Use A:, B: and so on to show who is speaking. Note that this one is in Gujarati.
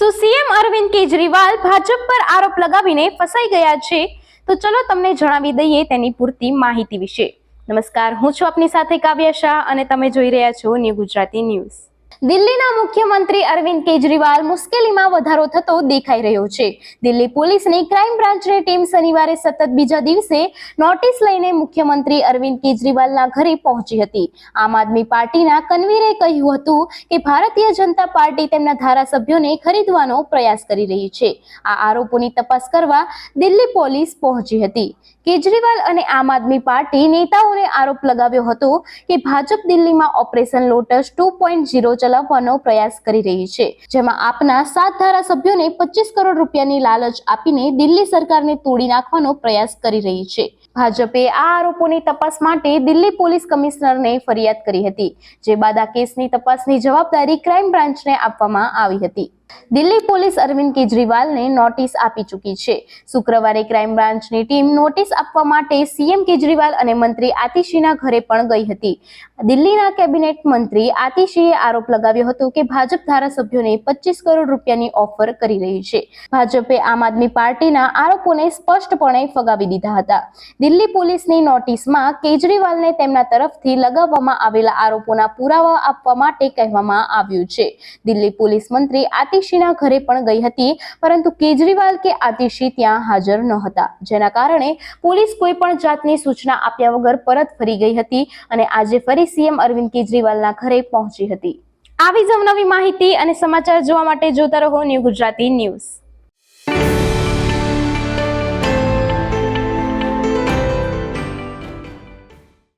A: શું સીએમ અરવિંદ કેજરીવાલ ભાજપ પર આરોપ લગાવીને ફસાઈ ગયા છે. તો ચલો તમને જણાવી દઈએ તેની પૂરતી માહિતી વિશે. નમસ્કાર, હું છું આપની સાથે કાવ્યા શાહ અને તમે જોઈ રહ્યા છો ન્યૂ ગુજરાતી ન્યૂઝ. દિલ્હીના મુખ્યમંત્રી અરવિંદ કેજરીવાલ મુશ્કેલીમાં વધારો થતો દેખાઈ રહ્યો છે. દિલ્હી પોલીસની ક્રાઇમ બ્રાન્ચની ટીમ શનિવારે સતત બીજા દિવસે નોટિસ લઈને મુખ્યમંત્રી અરવિંદ કેજરીવાલના ઘરે પહોંચી હતી. આમ આદમી પાર્ટીના કન્વીરે કહ્યું હતું કે ભારતીય જનતા પાર્ટી તેમના ધારાસભ્યોને ખરીદવાનો પ્રયાસ કરી રહી છે. આ આરોપોની તપાસ કરવા દિલ્હી પોલીસ પહોંચી હતી. કેજરીવાલ અને આમ આદમી પાર્ટી નેતાઓને આરોપ લગાવ્યો હતો કે ભાજપ દિલ્હીમાં operation lotus two point zero ચલાવવાનો પ્રયાસ કરી રહી છે, જેમાં આપના સાત ધારાસભ્યોને પચીસ કરોડ રૂપિયાની લાલચ આપીને દિલ્હી સરકારને તોડી નાખવાનો પ્રયાસ કરી રહી છે. ભાજપે આ આરોપોની તપાસ માટે દિલ્હી પોલીસ કમિશનરને ફરિયાદ કરી હતી, જે બાદ આ કેસની તપાસની જવાબદારી ક્રાઇમ બ્રાન્ચને આપવામાં આવી હતી. દિલ્હી પોલીસ અરવિંદ કેજરીવાલને નોટિસ આપી ચૂકી છે. શુક્રવારે ક્રાઇમ બ્રાન્ચની ટીમ નોટિસ આપવા માટે સીએમ કેજરીવાલ અને મંત્રી આતિશીના ઘરે પણ ગઈ હતી. દિલ્હીના કેબિનેટ મંત્રી આતિશીએ આરોપ લગાવ્યો હતો કે ભાજપ ધારાસભ્યોને પચીસ કરોડ રૂપિયાની ઓફર કરી રહી છે. ભાજપે આમ આદમી પાર્ટીના આરોપોને સ્પષ્ટપણે ફગાવી દીધા હતા. દિલ્હી પોલીસની નોટિસમાં કેજરીવાલને તેમના તરફથી લગાવવામાં આવેલા આરોપોના પુરાવા આપવા માટે કહેવામાં આવ્યું છે. દિલ્હી પોલીસ મંત્રી આતિશીના ઘરે પણ ગઈ હતી, પરંતુ કેજરીવાલ કે આતિશી ત્યાં હાજર ન હતા જેના કારણે પોલીસ કોઈ પણ જાતની સૂચના આપ્યા વગર પરત ફરી ગઈ હતી અને આજે ફરી સીએમ અરવિંદ કેજરીવાલના ઘરે પહોંચી હતી. આવી જ નવી માહિતી અને સમાચાર જોવા માટે જોતા રહો ન્યૂ ગુજરાતી ન્યૂઝ.